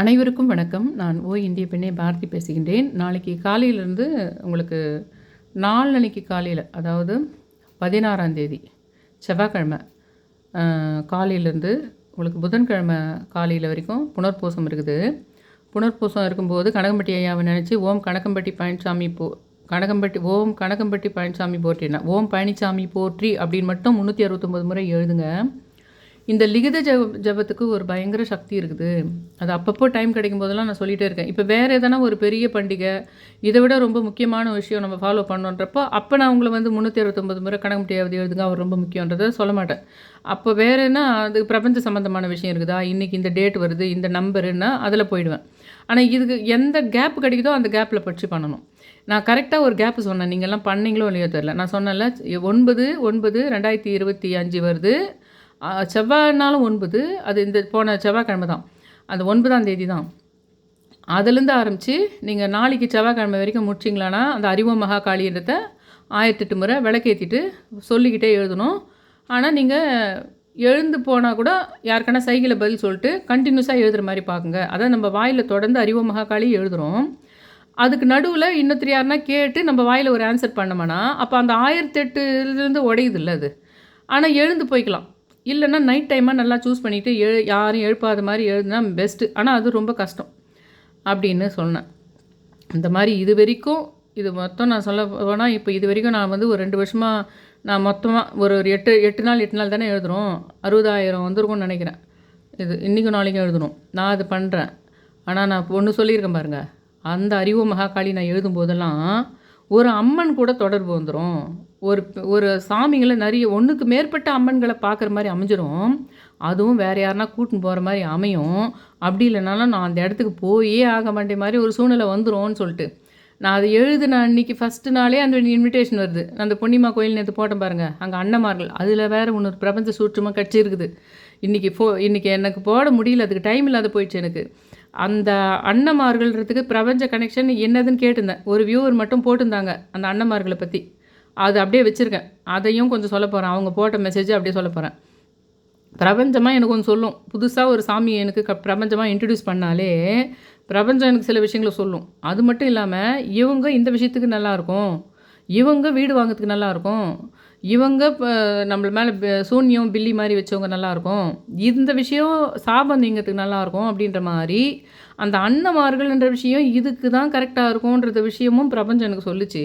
அனைவருக்கும் வணக்கம். நான் ஓ இந்திய பெண்ணே பாரதி பேசுகின்றேன். நாளைக்கு காலையிலேருந்து உங்களுக்கு நாளன்னைக்கு காலையில் அதாவது பதினாறாம் தேதி செவ்வாய்க்கிழமை காலையிலேருந்து உங்களுக்கு புதன்கிழமை காலையில் வரைக்கும் புனர்பூசம் இருக்குது. புனர்பூசம் இருக்கும்போது கனகம்பட்டி ஐயாவை நினச்சி ஓம் கனகம்பட்டி பழனிசாமி போ கனகம்பட்டி ஓம் கனகம்பட்டி பழனிசாமி போற்றினா ஓம் பழனிசாமி போற்றி அப்படின்னு மட்டும் முந்நூற்றி அறுபத்தொம்பது முறை எழுதுங்க. இந்த லிகித ஜப ஜபத்துக்கு ஒரு பயங்கர சக்தி இருக்குது. அது அப்பப்போ டைம் கிடைக்கும் போதெல்லாம் நான் சொல்லிகிட்டே இருக்கேன். இப்போ வேறு எதனா ஒரு பெரிய பண்டிகை இதை விட ரொம்ப முக்கியமான விஷயம் நம்ம ஃபாலோ பண்ணுன்றப்போ அப்போ நான் உங்களை வந்து முந்நூற்றி அறுபத்தொம்பது முறை கணக்கு எழுதுங்க அவர் ரொம்ப முக்கியன்றதை சொல்ல மாட்டேன். அப்போ வேறு என்ன அது பிரபஞ்ச சம்மந்தமான விஷயம் இருக்குதா? இன்றைக்கி இந்த டேட் வருது இந்த நம்பருன்னா அதில் போயிடுவேன். ஆனால் இதுக்கு எந்த கேப் கிடைக்குதோ அந்த கேப்பில் பற்றி பண்ணணும். நான் கரெக்டாக ஒரு கேப் சொன்னேன். நீங்கள்லாம் பண்ணீங்களோ இல்லையோ தெரில நான் சொன்னேன்ல ஒன்பது ஒன்பது ரெண்டாயிரத்தி இருபத்தி அஞ்சு வருது செவ்வாய்னாலும் ஒன்பது அது இந்த போன செவ்வாய்க்கிழமை தான். அந்த ஒன்பதாம் தேதி தான். அதுலேருந்து ஆரம்பித்து நீங்கள் நாளைக்கு செவ்வாய்க்கிழமை வரைக்கும் முடிச்சிங்களான்னா அந்த அறிவ மகாகாளின்றத ஆயிரத்தெட்டு முறை விளக்கேற்றிட்டு சொல்லிக்கிட்டே எழுதணும். ஆனால் நீங்கள் எழுந்து போனால் கூட யாருக்கான சைக்கிளை பதில் சொல்லிட்டு கண்டினியூஸாக எழுதுகிற மாதிரி பார்க்குங்க. அதான் நம்ம வாயில் தொடர்ந்து அறிவ மகா காளி எழுதுகிறோம் அதுக்கு நடுவில் இன்னொருத்தர் யாருன்னா கேட்டு நம்ம வாயில் ஒரு ஆன்சர் பண்ணோம்னா அப்போ அந்த ஆயிரத்தெட்டுலேருந்து உடையுது இல்லை அது. ஆனால் எழுந்து போய்க்கலாம். இல்லைன்னா நைட் டைமாக நல்லா சூஸ் பண்ணிவிட்டு எழு யாரும் எழுப்பாத மாதிரி எழுதுனா பெஸ்ட்டு ஆனால் அது ரொம்ப கஷ்டம் அப்படின்னு சொன்னேன். இந்த மாதிரி இது வரைக்கும் இது மொத்தம் நான் சொல்ல போனால் இப்போ இது வரைக்கும் நான் வந்து ஒரு ரெண்டு வருஷமாக நான் மொத்தமாக ஒரு ஒரு எட்டு எட்டு நாள் எட்டு நாள் தானே எழுதுகிறோம் அறுபதாயிரம் வந்துருக்கும்னு நினைக்கிறேன். இது இன்றைக்கும் நாளைக்கும் எழுதணும். நான் அது பண்ணுறேன் ஆனால் நான் ஒன்று சொல்லியிருக்கேன் பாருங்கள் அந்த அறிவு மகாகாளி நான் எழுதும் போதெல்லாம் ஒரு அம்மன் கூட தொடர்பு வந்துடும் ஒரு ஒரு சாமிங்களை நிறைய ஒன்றுக்கு மேற்பட்ட அம்மன்களை பார்க்குற மாதிரி அமைஞ்சிரும். அதுவும் வேறு யாருனா கூட்டின்னு போகிற மாதிரி அமையும். அப்படி இல்லைனாலும் நான் அந்த இடத்துக்கு போயே ஆக மாட்டேன் மாதிரி ஒரு சூழ்நிலை வந்துரும்னு சொல்லிட்டு. நான் அதை எழுதின அன்றைக்கி ஃபஸ்ட்டு நாளே அந்த இன்விடேஷன் வருது. அந்த பொன்னிமா கோயில் நேற்று போட்டேன் பாருங்கள் அங்கே அன்னமார்கள் அதில் வேறு இன்னொரு பிரபஞ்ச சூற்றுமா கட்சி இருக்குது. இன்றைக்கி ஃபோ இன்றைக்கி எனக்கு போட முடியல. அதுக்கு டைம் இல்லாத போயிடுச்சு எனக்கு. அந்த அன்னமார்கள்ன்றதுக்கு பிரபஞ்ச கனெக்ஷன் என்னதுன்னு கேட்டிருந்தேன். ஒரு வியூவர் மட்டும் போட்டிருந்தாங்க அந்த அன்னமார்களை பற்றி அது அப்படியே வச்சுருக்கேன். அதையும் கொஞ்சம் சொல்ல போகிறேன் அவங்க போட்ட மெசேஜை அப்படியே சொல்ல போகிறேன் பிரபஞ்சமாக எனக்கு ஒன்று சொல்லும். புதுசாக ஒரு சாமி எனக்கு க பிரபஞ்சமாக இன்ட்ரடியூஸ் பண்ணாலே பிரபஞ்சம் எனக்கு சில விஷயங்களை சொல்லும். அது மட்டும் இல்லாமல் இவங்க இந்த விஷயத்துக்கு நல்லாயிருக்கும் இவங்க வீடு வாங்கிறதுக்கு நல்லாயிருக்கும் இவங்க இப்போ நம்மள மேலே சூன்யம் பில்லி மாதிரி வச்சவங்க நல்லாயிருக்கும் இந்த விஷயம் சாபம் நீங்கிறதுக்கு நல்லாயிருக்கும் அப்படின்ற மாதிரி அந்த அன்னமார்கள்ன்ற விஷயம் இதுக்கு தான் கரெக்டாக இருக்கும்ன்றது விஷயமும் பிரபஞ்சம் எனக்கு சொல்லிச்சு.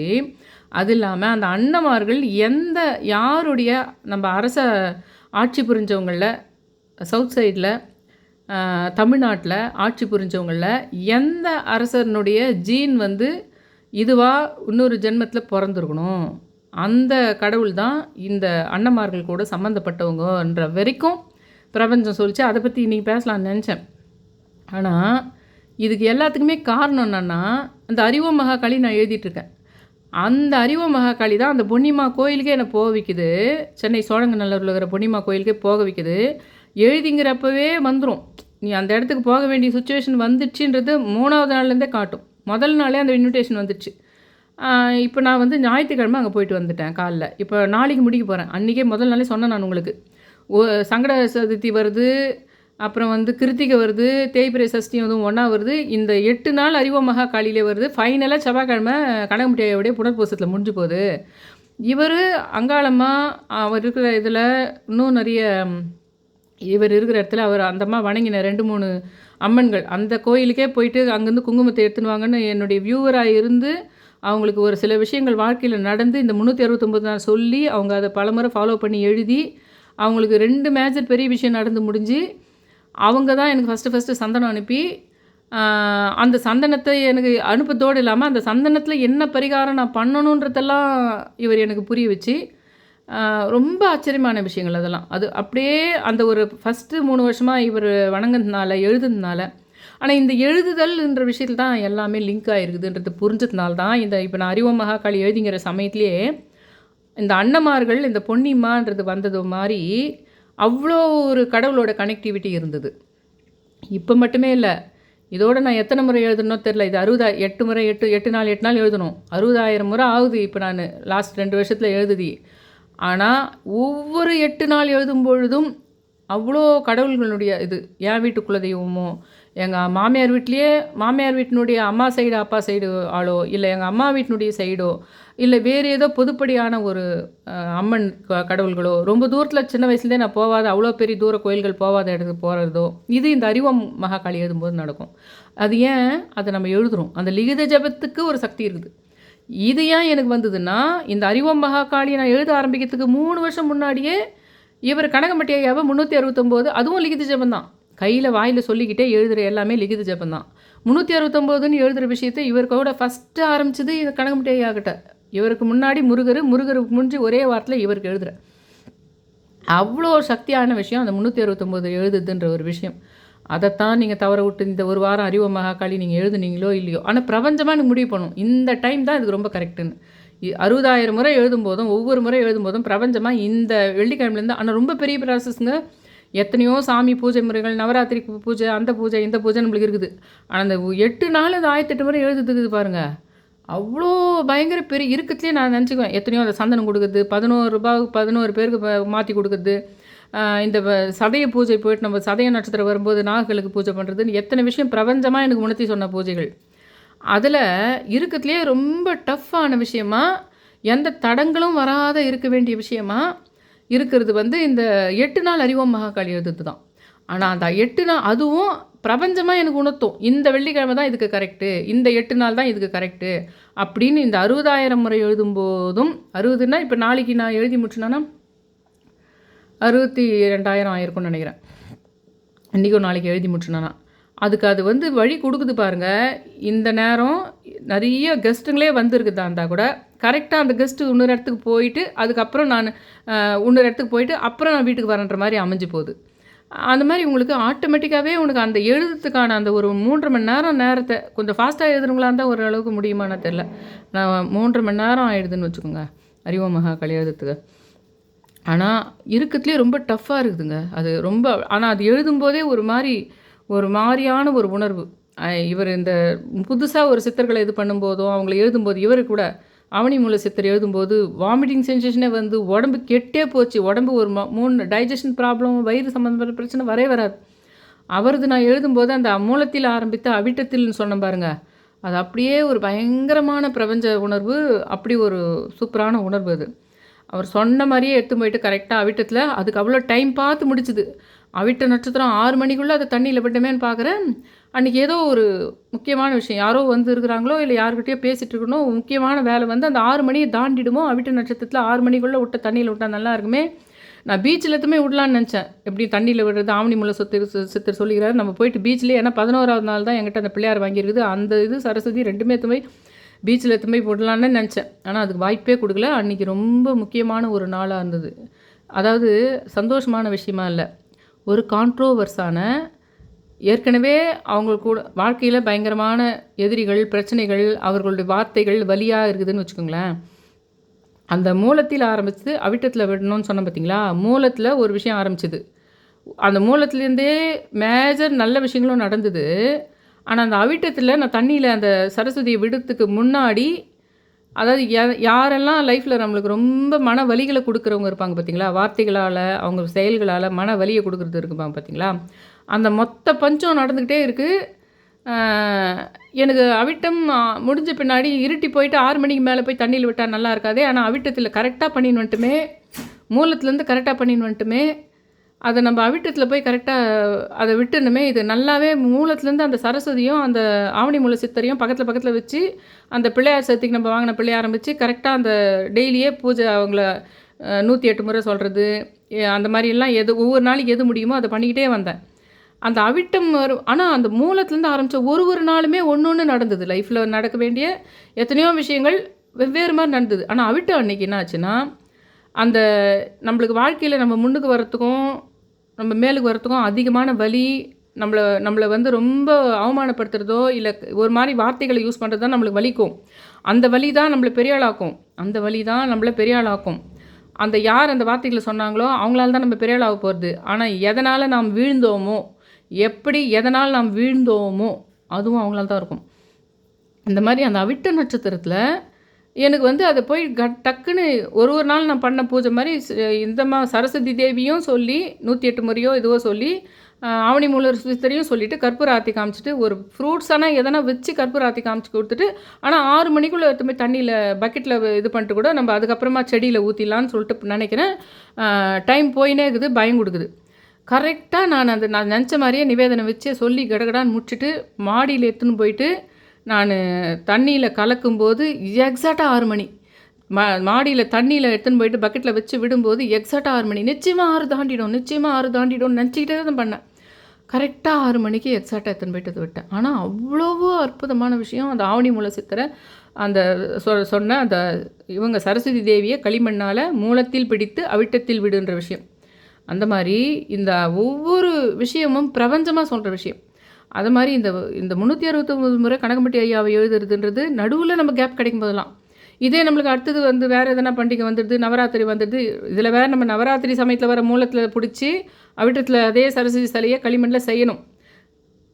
அது இல்லாமல் அந்த அன்னமார்கள் எந்த யாருடைய நம்ம அரச ஆட்சி புரிஞ்சவங்களில் சவுத் சைடில் தமிழ்நாட்டில் ஆட்சி புரிஞ்சவங்களில் எந்த அரசனுடைய ஜீன் வந்து இதுவாக இன்னொரு ஜென்மத்தில் பிறந்திருக்கணும்? அந்த கடவுள் தான் இந்த அன்னமார்கள் கூட சம்மந்தப்பட்டவங்கன்ற வரைக்கும் பிரபஞ்சம் சொல்லிச்சு. அதை பற்றி இன்றைக்கி பேசலாம்னு நினச்சேன். ஆனால் இதுக்கு எல்லாத்துக்குமே காரணம் என்னென்னா அந்த அறிவோ மகா களி நான் எழுதிட்டுருக்கேன் அந்த அறிவ மகாகாளி தான் அந்த பொன்னிமா கோயிலுக்கே என்னை போக வைக்குது. சென்னை சோழங்கநல்லூரில் இருக்கிற பொன்னிமா கோயிலுக்கே போக வைக்குது. எழுதிங்கிறப்பவே வந்துடும் நீ அந்த இடத்துக்கு போக வேண்டிய சுச்சுவேஷன் வந்துச்சுன்றது மூணாவது நாள்லேருந்தே காட்டும். முதல் நாளே அந்த இன்விடேஷன் வந்துச்சு இப்போ நான் வந்து ஞாயிற்றுக்கிழமை அங்கே போயிட்டு வந்துட்டேன் காலைல. இப்போ நாளைக்கு முடிக்க போகிறேன் அன்றைக்கே முதல் நாளே சொன்னேன் நான் உங்களுக்கு. ஓ சங்கட சதுர்த்தி வருது. அப்புறம் வந்து கிருத்திகை வருது தேய்பிரை சஷ்டி வந்து ஒன்றா வருது. இந்த எட்டு நாள் அறிவ மகா காலையிலே வருது. ஃபைனலாக செவ்வாய்க்கிழமை கனகமுட்டியோடைய புனர்பூசத்தில் முடிஞ்சு போகுது. இவர் அங்காளமாக அவர் இருக்கிற இதில் இன்னும் நிறைய இவர் இருக்கிற இடத்துல அவர் அந்தம்மா வணங்கின ரெண்டு மூணு அம்மன்கள். அந்த கோயிலுக்கே போயிட்டு அங்கேருந்து குங்குமத்தை எடுத்துன்னு வாங்கன்னு என்னுடைய வியூவராக இருந்து அவங்களுக்கு ஒரு சில விஷயங்கள் வாழ்க்கையில் நடந்து இந்த முந்நூற்றி அறுபத்தொம்பது நாள் சொல்லி அவங்க அதை பலமுறை ஃபாலோ பண்ணி எழுதி அவங்களுக்கு ரெண்டு மேஜர் பெரிய விஷயம் நடந்து முடிஞ்சு அவங்க தான் எனக்கு ஃபஸ்ட்டு ஃபஸ்ட்டு சந்தனம் அனுப்பி அந்த சந்தனத்தை எனக்கு அனுப்பத்தோடு இல்லாமல் அந்த சந்தனத்தில் என்ன பரிகாரம் நான் பண்ணணுன்றதெல்லாம் இவர் எனக்கு புரிய வச்சு ரொம்ப ஆச்சரியமான விஷயங்கள் அதெல்லாம். அது அப்படியே அந்த ஒரு ஃபஸ்ட்டு மூணு வருஷமாக இவர் வணங்குனதுனால எழுதுனதுனால ஆனால் இந்த எழுதுதல்ன்ற விஷயத்தில் தான் எல்லாமே லிங்க் ஆகிருக்குதுன்றது புரிஞ்சதுனால தான் இந்த இப்போ நான் அறிவ மகாகாளி எழுதிங்கிற சமயத்திலேயே இந்த அன்னமார்கள் இந்த பொன்னிமான்றது வந்தது மாதிரி அவ்வளோ ஒரு கடவுளோட கனெக்டிவிட்டி இருந்தது. இப்போ மட்டுமே இல்லை இதோட நான் எத்தனை முறை எழுதணும் தெரில இது அறுபதா எட்டு முறை எட்டு எட்டு நாள் எட்டு நாள் எழுதணும். அறுபதாயிரம் முறை ஆகுது இப்போ நான். லாஸ்ட் ரெண்டு வருஷத்தில் எழுதுதி. ஆனால் ஒவ்வொரு எட்டு நாள் எழுதும் பொழுதும் அவ்வளோ கடவுள்களுடைய இது என் வீட்டு குலதெய்வமோ எங்கள் மாமியார் வீட்லேயே மாமியார் வீட்டினுடைய அம்மா சைடு அப்பா சைடு ஆளோ இல்லை எங்கள் அம்மா வீட்டினுடைய சைடோ இல்லை வேறு ஏதோ பொதுப்படியான ஒரு அம்மன் கடவுள்களோ ரொம்ப தூரத்தில் சின்ன வயசுலேயே நான் போகாத அவ்வளோ பெரிய தூர கோயில்கள் போகாத இடத்துக்கு போகிறதோ இது இந்த அறிவம் மகாகாளி எழுதும்போது நடக்கும். அது ஏன்? அதை நம்ம எழுதுறோம். அந்த லிகித ஜபத்துக்கு ஒரு சக்தி இருக்குது. இது ஏன் எனக்கு வந்ததுன்னா இந்த அறிவம் மகாகாளியை நான் எழுத ஆரம்பிக்கிறதுக்கு மூணு வருஷம் முன்னாடியே இவர் கனகமட்டியாவை முந்நூற்றி அறுபத்தொம்போது அதுவும் லிகித ஜபம் தான். கையில் வாயில் சொல்லிக்கிட்டே எழுதுகிற எல்லாமே லிகித ஜபம் தான் முந்நூற்றி அறுபத்தொம்போதுன்னு எழுதுகிற விஷயத்தை இவர் கூட ஃபஸ்ட்டு ஆரம்பிச்சது இது கனகம்பட்டி கிட்ட இவருக்கு முன்னாடி முருகர் முருகருக்கு முடிஞ்சு ஒரே வாரத்தில் இவருக்கு எழுதுகிற அவ்வளோ சக்தியான விஷயம் அந்த முந்நூற்றி அறுபத்தொம்போது எழுதுதுன்ற ஒரு விஷயம். அதைத்தான் நீங்கள் தவற விட்டு இந்த ஒரு வாரம் அறிவ மகாக்காளி நீங்கள் எழுதுனீங்களோ இல்லையோ. ஆனால் பிரபஞ்சமாக எனக்கு முடிவு பண்ணும் இந்த டைம் தான் இதுக்கு ரொம்ப கரெக்டுன்னு அறுபதாயிரம் முறை எழுதும்போதும் ஒவ்வொரு முறை எழுதும்போதும் பிரபஞ்சமாக இந்த வெள்ளிக்கிழமைலேருந்து ஆனால் ரொம்ப பெரிய ப்ராசஸ்ங்க எத்தனையோ சாமி பூஜை முறைகள் நவராத்திரி பூஜை அந்த பூஜை இந்த பூஜை நம்மளுக்கு இருக்குது. ஆனால் அந்த எட்டு நாள் அது ஆயிரத்தெட்டு முறை எழுதுறது பாருங்கள் அவ்வளோ பயங்கர பெரிய இருக்கத்துலேயே நான் நினச்சிக்குவேன். எத்தனையோ அந்த சந்தனம் கொடுக்குறது பதினோரு ரூபாய் பதினோரு பேருக்கு மாற்றி கொடுக்குறது இந்த சதய பூஜை போயிட்டு நம்ம சதய நட்சத்திரம் வரும்போது நாகர்களுக்கு பூஜை பண்ணுறதுன்னு எத்தனை விஷயம் பிரபஞ்சமாக எனக்கு உணர்த்தி சொன்ன பூஜைகள். அதில் இருக்கத்துலேயே ரொம்ப டஃப்பான விஷயமா எந்த தடங்களும் வராத இருக்க வேண்டிய விஷயமா இருக்கிறது வந்து இந்த எட்டு நாள் அறிவோம் மகாகாளி எழுதுறது தான். ஆனால் அந்த எட்டு நாள் அதுவும் பிரபஞ்சமாக எனக்கு உணர்த்தும். இந்த வெள்ளிக்கிழமை தான் இதுக்கு கரெக்டு இந்த எட்டு நாள் தான் இதுக்கு கரெக்டு அப்படின்னு இந்த அறுபதாயிரம் முறை எழுதும்போதும் அறுபதுன்னா இப்போ நாளைக்கு நான் எழுதி முடிச்சுனா அறுபத்தி ரெண்டாயிரம் ஆயிருக்கும்னு நினைக்கிறேன். இன்றைக்கும் நாளைக்கு எழுதி முடிச்சுனானா. அதுக்கு அது வந்து வழி கொடுக்குது பாருங்க. இந்த நேரம் நிறைய கெஸ்ட்டுங்களே வந்திருக்குதா இருந்தால் கூட கரெக்டாக அந்த கெஸ்ட்டு இன்னொரு இடத்துக்கு போயிட்டு அதுக்கப்புறம் நான் இன்னொரு இடத்துக்கு போயிட்டு அப்புறம் நான் வீட்டுக்கு வரேன்ற மாதிரி அமைஞ்சு போகுது. அந்த மாதிரி உங்களுக்கு ஆட்டோமேட்டிக்காகவே உனக்கு அந்த எழுதுறதுக்கான அந்த ஒரு மூன்று மணி நேரம் நேரத்தை கொஞ்சம் ஃபாஸ்ட்டாக எழுதுறவங்களா இருந்தால் ஓரளவுக்கு முடியுமானா தெரில நான் மூன்றரை மணி நேரம் ஆயிடுதுன்னு வச்சுக்கோங்க. அறிவோ மகா எழுதுறதுக்கு ஆனால் இருக்கிறதுலே ரொம்ப டஃப்பாக இருக்குதுங்க. அது ரொம்ப ஆனால் அது எழுதும்போதே ஒரு மாதிரி ஒரு மாதிரியான ஒரு உணர்வு. இவர் இந்த புதுசாக ஒரு சித்தர்களை இது பண்ணும்போதும் அவங்கள எழுதும்போது இவர் கூட அவனி மூல சித்தர் எழுதும்போது வாமிட்டிங் சென்சேஷனே வந்து உடம்பு கெட்டே போச்சு. உடம்பு ஒரு ம- மூணு டைஜஷன் ப்ராப்ளம் வயிறு சம்மந்தப்பட்ட பிரச்சனை வரவே வராது. அவரது நான் எழுதும்போது அந்த மூலத்தில் ஆரம்பித்த அவிட்டத்தில்னு சொன்னேன் பாருங்க. அது அப்படியே ஒரு பயங்கரமான பிரபஞ்ச உணர்வு அப்படி ஒரு சூப்பரான உணர்வு அது. அவர் சொன்ன மாதிரியே எடுத்து போயிட்டு கரெக்டாக அவிட்டத்தில் அதுக்கு அவ்வளோ டைம் பார்த்து முடிச்சுது. அவிட்ட நட்சத்திரம் ஆறு மணிக்குள்ளே அதை தண்ணியில் விட்டமேன்னு பார்க்குறேன் அன்றைக்கி ஏதோ ஒரு முக்கியமான விஷயம். யாரோ வந்து இருக்கிறாங்களோ இல்லை யாருக்கிட்டயோ பேசிகிட்டு இருக்கணும். முக்கியமான வேலை வந்து அந்த ஆறு மணியை தாண்டிடுமோ? அவிட்ட நட்சத்திரத்தில் ஆறு மணிக்குள்ளே விட்ட தண்ணியில் விட்டால் நல்லா இருக்குமே? நான் பீச்சில் எத்துமே விடலான்னு நினச்சேன். எப்படி தண்ணியில் விடுறது? ஆவணி முல்லை சொத்து சித்தர் சொல்லிக்கிறாரு. நம்ம போயிட்டு பீச்சில் ஏன்னா பதினோராவது நாள் தான் எங்கிட்ட அந்த பிள்ளையார் வாங்கியிருக்குது. அந்த இது சரஸ்வதி ரெண்டுமே போய் பீச்சில் எத்துமே விடலான்னு நினச்சேன். ஆனால் அதுக்கு வாய்ப்பே கொடுக்கல. அன்றைக்கி ரொம்ப முக்கியமான ஒரு நாளாக இருந்தது. அதாவது சந்தோஷமான விஷயமா இல்லை. ஒரு கான்ட்ரோவர்ஸான ஏற்கனவே அவங்க கூட வாழ்க்கையில் பயங்கரமான எதிரிகள் பிரச்சனைகள் அவர்களுடைய வார்த்தைகள் வலியாக இருக்குதுன்னு வச்சுக்கோங்களேன். அந்த மூலத்தில் ஆரம்பித்து அவிட்டத்தில் விடணும்னு சொன்னேன் பார்த்தீங்களா மூலத்தில் ஒரு விஷயம் ஆரம்பிச்சது. அந்த மூலத்துலேருந்தே மேஜர் நல்ல விஷயங்களும் நடந்தது. ஆனால் அந்த அவிட்டத்தில் நான் தண்ணியில் அந்த சரஸ்வதியை விடுறதுக்கு முன்னாடி அதாவது யா- யாரெல்லாம் லைஃப்பில் நம்மளுக்கு ரொம்ப மன வலிகளை கொடுக்குறவங்க இருப்பாங்க பார்த்தீங்களா வார்த்தைகளால் அவங்க செயல்களால் மன வலியை கொடுக்குறது இருக்குப்பாங்க பார்த்தீங்களா அந்த மொத்த பஞ்சம் நடந்துக்கிட்டே இருக்குது எனக்கு அவிட்டம் முடிஞ்ச பின்னாடி இருட்டி போயிட்டு ஆறு மணிக்கு மேலே போய் தண்ணியில் விட்டால் நல்லா இருக்காதே. ஆனால் அவிட்டத்தில் கரெக்டாக பண்ணின்னு வந்துட்டுமே மூலத்துலேருந்து கரெக்டாக பண்ணின்னு வந்துட்டுமே அதை நம்ம அவிட்டத்தில் போய் கரெக்டாக அதை விட்டுணுமே இது நல்லாவே மூலத்துலேருந்து அந்த சரஸ்வதியும் அந்த ஆவணி மூல சித்தரையும் பக்கத்தில் பக்கத்தில் வச்சு அந்த பிள்ளையார் சதுர்த்திக்கு நம்ம வாங்கின பிள்ளையார் ஆரம்பித்து கரெக்டாக அந்த டெய்லியே பூஜை அவங்கள நூற்றி எட்டு முறை சொல்கிறது அந்த மாதிரிலாம் எது ஒவ்வொரு நாளைக்கு எது முடியுமோ அதை பண்ணிக்கிட்டே வந்தேன். அந்த அவிட்டம் வரும் ஆனால் அந்த மூலத்துலேருந்து ஆரம்பித்த ஒரு ஒரு நாளுமே ஒன்று ஒன்று நடந்தது. லைஃப்பில் நடக்க வேண்டிய எத்தனையோ விஷயங்கள் வெவ்வேறு மாதிரி நடந்தது. ஆனால் அவிட்டம் அன்றைக்கி என்ன ஆச்சுன்னா அந்த நம்மளுக்கு வாழ்க்கையில் நம்ம முன்னுக்கு வரத்துக்கும் நம்ம மேலுக்கு வரத்துக்கும் அதிகமான வலி நம்மளை நம்மளை வந்து ரொம்ப அவமானப்படுத்துகிறதோ இல்லை ஒரு மாதிரி வார்த்தைகளை யூஸ் பண்ணுறது தான் நம்மளுக்கு வலிக்கும். அந்த வலி தான் நம்மளை பெரிய ஆளாக்கும். அந்த வலி தான் நம்மளை பெரிய ஆளாக்கும். அந்த யார் அந்த வார்த்தைகளை சொன்னாங்களோ அவங்களால தான் நம்ம பெரிய ஆளாக போகிறது ஆனால் எதனால் நாம் வீழ்ந்தோமோ எப்படி எதனால் நாம் வீழ்ந்தோமோ அதுவும் அவங்களால தான் இருக்கும். இந்த மாதிரி அந்த அவிட்ட நட்சத்திரத்தில் எனக்கு வந்து அதை போய் கட் டக்குன்னு ஒரு ஒரு நாள் நான் பண்ண பூஜை மாதிரி இந்த மா சரஸ்வதி தேவியும் சொல்லி நூற்றி எட்டு முறையோ இதுவோ சொல்லி ஆவணி மூலர் சுத்தரையும் சொல்லிவிட்டு கற்பூர ஆர்த்தி காமிச்சிட்டு ஒரு ஃப்ரூட்ஸ் ஆனால் எதனா வச்சு கற்பூர ஆர்த்தி காமிச்சு கொடுத்துட்டு ஆனால் ஆறு மணிக்குள்ளே எடுத்து போய் தண்ணியில் பக்கெட்டில் இது பண்ணிட்டு கூட நம்ம அதுக்கப்புறமா செடியில் ஊற்றிடலான்னு சொல்லிட்டு நினைக்கிறேன். டைம் போயினே இருக்குது பயம் கொடுக்குது. கரெக்டாக நான் அந்த நான் நினச்ச மாதிரியே நிவேதனை வச்சு சொல்லி கடகடான்னு முடிச்சுட்டு மாடியில் எடுத்துன்னு போயிட்டு நான் தண்ணியில் கலக்கும்போது எக்ஸாக்டாக ஆறு மணி. மா மாடியில் தண்ணியில் எடுத்துன்னு போயிட்டு பக்கெட்டில் வச்சு விடும்போது எக்ஸாக்டாக ஆறு மணி. நிச்சயமாக ஆறு தாண்டிடும் நிச்சயமாக ஆறு தாண்டிடும் நினச்சிக்கிட்டே தான் பண்ணேன். கரெக்டாக ஆறு மணிக்கு எக்ஸாக்டாக எடுத்துன்னு போயிட்டு அது விட்டேன். ஆனால் அவ்வளவோ அற்புதமான விஷயம் அந்த ஆவணி மூல சித்தரை அந்த சொ சொன்ன அந்த இவங்க சரஸ்வதி தேவியை களிமண்ணால் மூலத்தில் பிடித்து அவிட்டத்தில் விடுன்ற விஷயம். அந்த மாதிரி இந்த ஒவ்வொரு விஷயமும் பிரபஞ்சமாக சொல்கிற விஷயம். அது மாதிரி இந்த இந்த முந்நூற்றி அறுபத்தொம்பது முறை கனகம்பட்டி ஐயாவை எழுதுறதுன்றது நடுவில் நம்ம கேப் கிடைக்கும் போதெல்லாம் இதே நம்மளுக்கு அடுத்தது வந்து வேறு எதனா பண்டிகை வந்துடுது நவராத்திரி வந்துடுது இதில் வேறு நம்ம நவராத்திரி சமயத்தில் வர மூலத்தில் பிடிச்சி அவிட்டத்தில் அதே சரஸ்வதி சிலையை களிமண்ணில் செய்யணும்.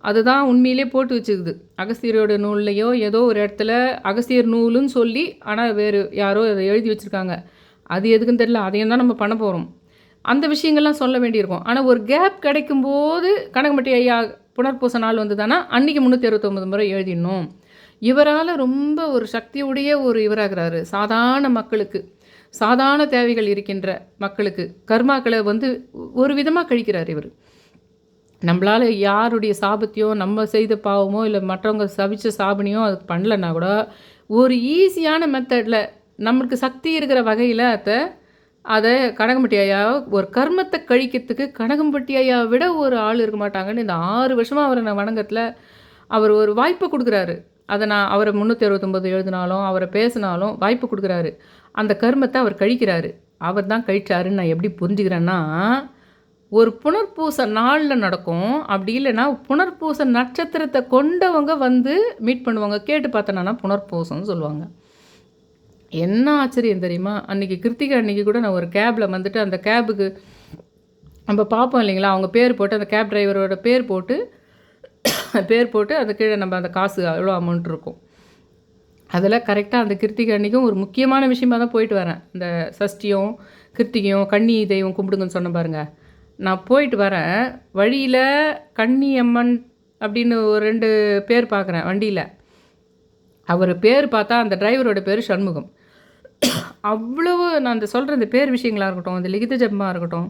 அதுதான் உண்மையிலே போட்டு வச்சுக்குது. அகஸ்தியரோட நூல்லையோ ஏதோ ஒரு இடத்துல அகஸ்தியர் நூலுன்னு சொல்லி ஆனால் வேறு யாரோ அதை எழுதி வச்சுருக்காங்க. அது எதுக்குன்னு தெரியல அதையும் தான் நம்ம பண்ண போகிறோம் அந்த விஷயங்கள்லாம் சொல்ல வேண்டியிருக்கும். ஆனால் ஒரு கேப் கிடைக்கும்போது கனகம்பட்டி ஐயா புனர்பூச நாள் வந்ததுன்னா அன்றைக்கி முந்நூற்றி அறுபத்தொம்பது முறை எழுதிடணும். இவரால் ரொம்ப ஒரு சக்தியுடைய ஒரு இவராகிறாரு. சாதாரண மக்களுக்கு சாதாரண தேவைகள் இருக்கின்ற மக்களுக்கு கர்மாக்களை வந்து ஒரு விதமாக கழிக்கிறார் இவர். நம்மளால் யாருடைய சாபத்தையோ நம்ம செய்த பாவமோ இல்லை மற்றவங்க சவிச்ச சாபனையோ அது பண்ணலன்னா கூட ஒரு ஈஸியான மெத்தடில் நம்மளுக்கு சக்தி இருக்கிற வகையில் அதை அதை கனகம்பட்டி ஐயா ஒரு கர்மத்தை கழிக்கிறதுக்கு கனகம்பட்டி ஐயா விட ஒரு ஆள் இருக்க மாட்டாங்கன்னு இந்த ஆறு வருஷமாக அவரை நான் வணங்கத்தில் அவர் ஒரு வாய்ப்பை கொடுக்குறாரு. அதை நான் அவரை முந்நூற்றி அறுபத்தொம்பது எழுதினாலும் அவரை பேசினாலும் வாய்ப்பு கொடுக்குறாரு. அந்த கர்மத்தை அவர் கழிக்கிறாரு. அவர் தான் கழிச்சாருன்னு நான் எப்படி புரிஞ்சுக்கிறேன்னா ஒரு புனர்பூச நாளில் நடக்கும். அப்படி இல்லைன்னா புனர்பூச நட்சத்திரத்தை கொண்டவங்க வந்து மீட் பண்ணுவாங்க. கேட்டு பார்த்தனா புனர்பூசம்னு சொல்லுவாங்க. என்ன ஆச்சரியம் தெரியுமா? அன்றைக்கி கிருத்திகை அன்றைக்கி கூட நான் ஒரு கேபில் வந்துட்டு அந்த கேபுக்கு நம்ம பார்ப்போம் இல்லைங்களா? அவங்க பேர் போட்டு அந்த கேப் டிரைவரோட பேர் போட்டு பேர் போட்டு அது கீழே நம்ம அந்த காசு எவ்வளோ அமௌண்ட் இருக்கும். அதில் கரெக்டாக அந்த கிருத்திகை அன்றைக்கும் ஒரு முக்கியமான விஷயமா தான் போயிட்டு வரேன். இந்த சஷ்டியும் கிருத்திகையும் கன்னி தெய்வம் கும்பிடுங்கன்னு சொன்ன பாருங்கள் நான் போயிட்டு வரேன். வழியில் கண்ணி அம்மன் அப்படின்னு ஒரு ரெண்டு பேர் பார்க்குறேன் வண்டியில். அவர் பேர் பார்த்தா அந்த டிரைவரோட பேர் சண்முகம். அவ்வளவு நான் அந்த சொல்கிற இந்த பேர் விஷயங்களாக இருக்கட்டும் அந்த லிகித ஜபமாக இருக்கட்டும்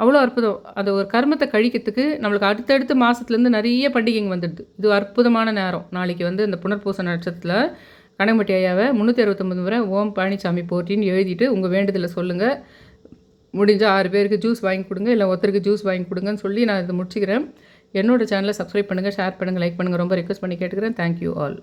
அவ்வளோ அற்புதம். அது ஒரு கர்மத்தை கழிக்கிறதுக்கு நம்மளுக்கு அடுத்தடுத்த மாதத்துலேருந்து நிறைய பண்டிகைங்க வந்துடுது. இது அற்புதமான நேரம். நாளைக்கு வந்து இந்த புனர்பூச நட்சத்திரத்தில் கனகம்பட்டி ஐயாவை முந்நூற்றி அறுபத்தொம்பது முறை ஓம் பழனிசாமி போட்டின்னு எழுதிட்டு உங்கள் வேண்டுதலை சொல்லுங்கள் முடிஞ்சால் ஆறு பேருக்கு ஜூஸ் வாங்கி கொடுங்க இல்லை ஒருத்தருக்கு ஜூஸ் வாங்கி கொடுங்கன்னு சொல்லி நான் இதை முடிச்சுக்கிறேன். என்னோடய சேனலை சப்ஸ்கிரைப் பண்ணுங்கள் ஷேர் பண்ணுங்கள் லைக் பண்ணுங்கள் ரொம்ப ரிக்வஸ்ட் பண்ணி கேட்டுக்கிறேன். Thank you all